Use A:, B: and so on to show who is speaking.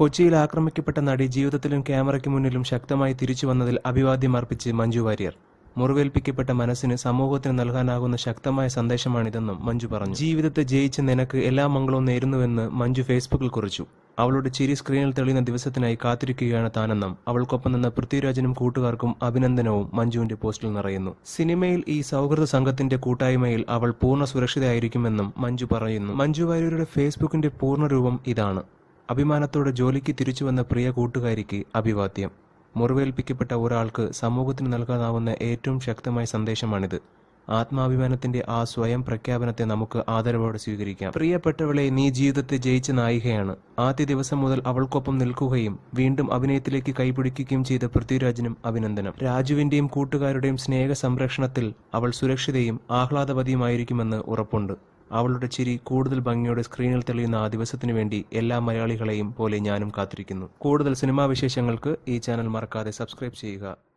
A: കൊച്ചിയിൽ ആക്രമിക്കപ്പെട്ട നടി ജീവിതത്തിലും ക്യാമറയ്ക്ക് മുന്നിലും ശക്തമായി തിരിച്ചു വന്നതിൽ അഭിവാദ്യം അർപ്പിച്ച് മഞ്ജു വാര്യർ. മുറിവേൽപ്പിക്കപ്പെട്ട മനസ്സിന് സമൂഹത്തിന് നൽകാനാകുന്ന ശക്തമായ സന്ദേശമാണിതെന്നും മഞ്ജു പറഞ്ഞു. ജീവിതത്തെ ജയിച്ച് നിനക്ക് എല്ലാ മംഗളവും നേരുന്നുവെന്ന് മഞ്ജു ഫേസ്ബുക്കിൽ കുറിച്ചു. അവളുടെ ചിരി സ്ക്രീനിൽ തെളിയുന്ന ദിവസത്തിനായി കാത്തിരിക്കുകയാണ് താനെന്നും അവൾക്കൊപ്പം നിന്ന പൃഥ്വിരാജനും കൂട്ടുകാർക്കും അഭിനന്ദനവും മഞ്ജുവിന്റെ പോസ്റ്റിൽ നിറയുന്നു. സിനിമയിൽ ഈ സൗഹൃദ സംഘത്തിന്റെ കൂട്ടായ്മയിൽ അവൾ പൂർണ സുരക്ഷിതയായിരിക്കുമെന്നും മഞ്ജു പറയുന്നു. മഞ്ജു വാര്യരുടെ ഫേസ്ബുക്കിന്റെ പൂർണരൂപം ഇതാണ്. അഭിമാനത്തോടെ ജോലിക്ക് തിരിച്ചു വന്ന പ്രിയ കൂട്ടുകാരിക്ക് അഭിവാദ്യം. മുറിവേൽപ്പിക്കപ്പെട്ട ഒരാൾക്ക് സമൂഹത്തിന് നൽകാനാവുന്ന ഏറ്റവും ശക്തമായ സന്ദേശമാണിത്. ആത്മാഭിമാനത്തിന്റെ ആ സ്വയം പ്രഖ്യാപനത്തെ നമുക്ക് ആദരവോടെ സ്വീകരിക്കാം. പ്രിയപ്പെട്ടവളെ നീ ജീവിതത്തെ ജയിച്ച നായികയാണ്. ആദ്യ ദിവസം മുതൽ അവൾക്കൊപ്പം നിൽക്കുകയും വീണ്ടും അഭിനയത്തിലേക്ക് കൈപിടിക്കുകയും ചെയ്ത പൃഥ്വിരാജിനും അഭിനന്ദനം. രാജുവിന്റെയും കൂട്ടുകാരുടെയും സ്നേഹ സംരക്ഷണത്തിൽ അവൾ സുരക്ഷിതയും ആഹ്ലാദവതിയുമായിരിക്കുമെന്ന് ഉറപ്പുണ്ട്. അവളുടെ ചിരി കൂടുതൽ ഭംഗിയോടെ സ്ക്രീനിൽ തെളിയുന്ന ആ ദിവസത്തിനു വേണ്ടി എല്ലാ മലയാളികളെയും പോലെ ഞാനും കാത്തിരിക്കുന്നു. കൂടുതൽ സിനിമാ വിശേഷങ്ങൾക്ക് ഈ ചാനൽ മറക്കാതെ സബ്സ്ക്രൈബ് ചെയ്യുക.